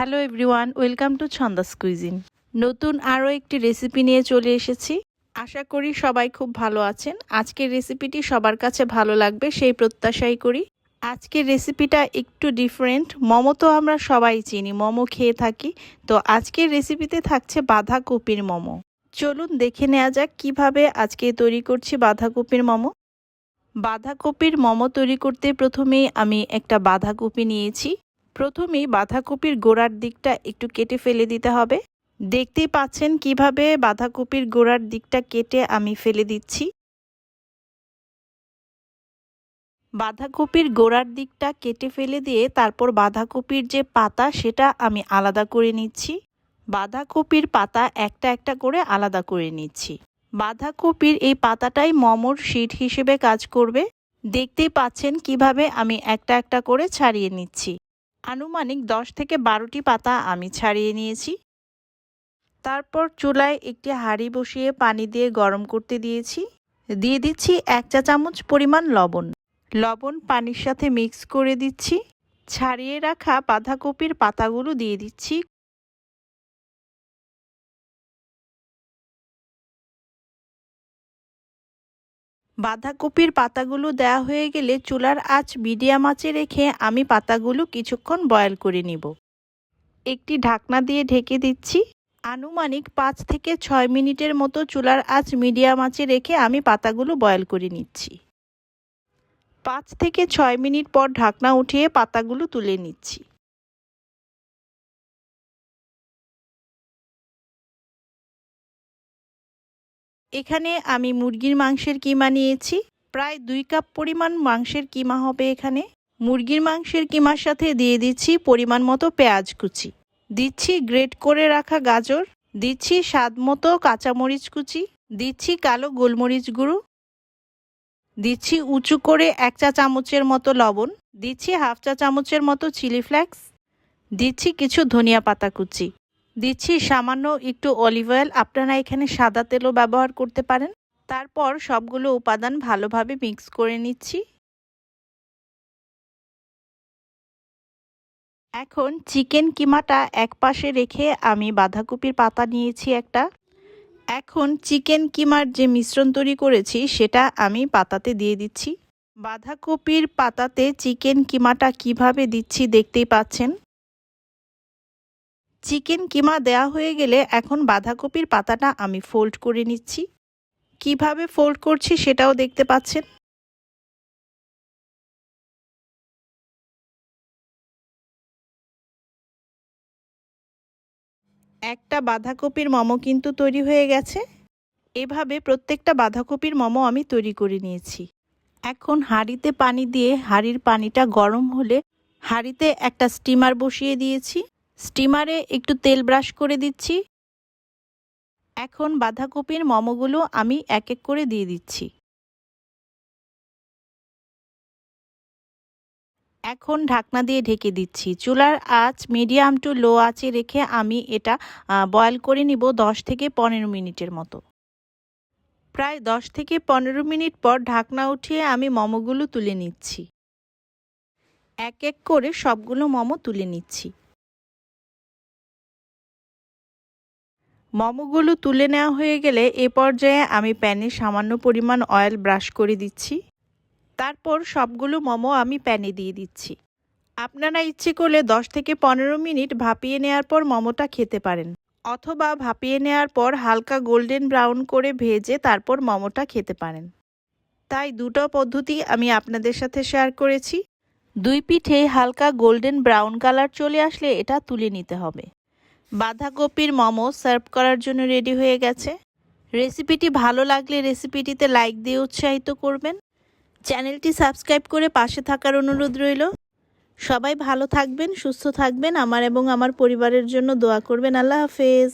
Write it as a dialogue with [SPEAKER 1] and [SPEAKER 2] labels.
[SPEAKER 1] Hello everyone, welcome to Chhanda's cuisine. নতুন আরও একটি রেসিপি নিয়ে চলে এসেছি। আশা করি সবাই খুব ভালো আছেন। আজকের রেসিপিটি সবার কাছে ভালো লাগবে, সেই প্রত্যাশাই করি। আজকের রেসিপিটা একটু ডিফারেন্ট মোমো তো আমরা সবাই চিনি, মোমো খেয়ে থাকি। তো আজকের রেসিপিতে থাকছে বাঁধাকপির মোমো। চলুন দেখে নেওয়া যাক কীভাবে আজকে তৈরি করছি বাঁধাকপির মোমো। বাঁধাকপির মোমো তৈরি করতে প্রথমেই আমি একটা বাঁধাকপি নিয়েছি। প্রথমেই বাঁধাকপির গোড়ার দিকটা একটু কেটে ফেলে দিতে হবে। দেখতেই পাচ্ছেন কীভাবে বাঁধাকপির গোড়ার দিকটা কেটে আমি ফেলে দিচ্ছি। বাঁধাকপির গোড়ার দিকটা কেটে ফেলে দিয়ে তারপর বাঁধাকপির যে পাতা সেটা আমি আলাদা করে নিচ্ছি। বাঁধাকপির পাতা একটা একটা করে আলাদা করে নিচ্ছি। বাঁধাকপির এই পাতাটাই মমর শিট হিসেবে কাজ করবে। দেখতেই পাচ্ছেন কীভাবে আমি একটা একটা করে ছাড়িয়ে নিচ্ছি। আনুমানিক দশ থেকে বারোটি পাতা আমি ছাড়িয়ে নিয়েছি। তারপর চুলায় একটি হাঁড়ি বসিয়ে পানি দিয়ে গরম করতে দিয়েছি। দিয়ে দিচ্ছি এক চা চামচ পরিমাণ লবণ। লবণ পানির সাথে মিক্স করে দিচ্ছি। ছাড়িয়ে রাখা বাঁধাকপির পাতাগুলো দিয়ে দিচ্ছি। বাঁধাকপির পাতাগুলো দেওয়া হয়ে গেলে চুলার আঁচ মিডিয়াম আঁচে রেখে আমি পাতাগুলো কিছুক্ষণ বয়েল করে নিব। একটি ঢাকনা দিয়ে ঢেকে দিচ্ছি। আনুমানিক পাঁচ থেকে ছয় মিনিটের মতো চুলার আঁচ মিডিয়াম আঁচে রেখে আমি পাতাগুলো বয়েল করে নিচ্ছি। পাঁচ থেকে ছয় মিনিট পর ঢাকনা উঠিয়ে পাতাগুলো তুলে নিচ্ছি। এখানে আমি মুরগির মাংসের কিমা নিয়েছি। প্রায় দুই কাপ পরিমাণ মাংসের কিমা হবে এখানে। মুরগির মাংসের কিমার সাথে দিয়ে দিচ্ছি পরিমাণ মতো পেঁয়াজ কুচি। দিচ্ছি গ্রেট করে রাখা গাজর। দিচ্ছি স্বাদ মতো কাঁচামরিচ কুচি। দিচ্ছি কালো গোলমরিচ গুঁড়ো। দিচ্ছি উঁচু করে এক চা চামচের মতো লবণ। দিচ্ছি হাফ চা চামচের মতো চিলি ফ্লেক্স। দিচ্ছি কিছু ধনিয়া পাতা কুচি। দিচ্ছি সামান্য একটু অলিভ অয়েল আপনারা এখানে সাদা তেলও ব্যবহার করতে পারেন। তারপর সবগুলো উপাদান ভালোভাবে মিক্স করে নিচ্ছি। এখন চিকেন কিমাটা এক পাশে রেখে আমি বাঁধাকপির পাতা নিয়েছি একটা। এখন চিকেন কিমার যে মিশ্রণ তৈরি করেছি, সেটা আমি পাতাতে দিয়ে দিচ্ছি। বাঁধাকপির পাতাতে চিকেন কিমাটা কীভাবে দিচ্ছি দেখতেই পাচ্ছেন। চিকেন কিমা দেয়া হয়ে গেলে এখন বাঁধাকপির পাতাটা আমি ফোল্ড করে নিচ্ছি। কীভাবে ফোল্ড করছি সেটাও দেখতে পাচ্ছেন। একটা বাঁধাকপির মোমো কিন্তু তৈরি হয়ে গেছে। এভাবে প্রত্যেকটা বাঁধাকপির মোমো আমি তৈরি করে নিয়েছি। এখন হাঁড়িতে পানি দিয়ে হাঁড়ির পানিটা গরম হলে হাঁড়িতে একটা স্টিমার বসিয়ে দিয়েছি। স্টিমারে একটু তেল ব্রাশ করে দিচ্ছি। এখন বাঁধাকপির মোমোগুলো আমি এক এক করে দিয়ে দিচ্ছি। এখন ঢাকনা দিয়ে ঢেকে দিচ্ছি। চুলার আঁচ মিডিয়াম টু লো আঁচে রেখে আমি এটা বয়েল করে নিব দশ থেকে পনেরো মিনিটের মতো। প্রায় দশ থেকে পনেরো মিনিট পর ঢাকনা উঠিয়ে আমি মোমোগুলো তুলে নিচ্ছি। এক এক করে সবগুলো মোমো তুলে নিচ্ছি। মোমোগুলো তুলে নেওয়া হয়ে গেলে এ পর্যায়ে আমি প্যানে সামান্য পরিমাণ অয়েল ব্রাশ করে দিচ্ছি। তারপর সবগুলো মোমো আমি প্যানে দিয়ে দিচ্ছি। আপনারা ইচ্ছে করলে দশ থেকে পনেরো মিনিট ভাপিয়ে নেওয়ার পর মোমোটা খেতে পারেন। অথবা ভাপিয়ে নেওয়ার পর হালকা গোল্ডেন ব্রাউন করে ভেজে তারপর মোমোটা খেতে পারেন। তাই দুটো পদ্ধতি আমি আপনাদের সাথে শেয়ার করেছি। দুই পিঠে হালকা গোল্ডেন ব্রাউন কালার চলে আসলে এটা তুলে নিতে হবে। বাঁধাকপির মোমো সার্ভ করার জন্য রেডি হয়ে গেছে। রেসিপিটি ভালো লাগলে রেসিপিটিতে লাইক দিয়ে উৎসাহিত করবেন। চ্যানেলটি সাবস্ক্রাইব করে পাশে থাকার অনুরোধ রইল। সবাই ভালো থাকবেন, সুস্থ থাকবেন। আমার এবং আমার পরিবারের জন্য দোয়া করবেন। আল্লাহ হাফেজ।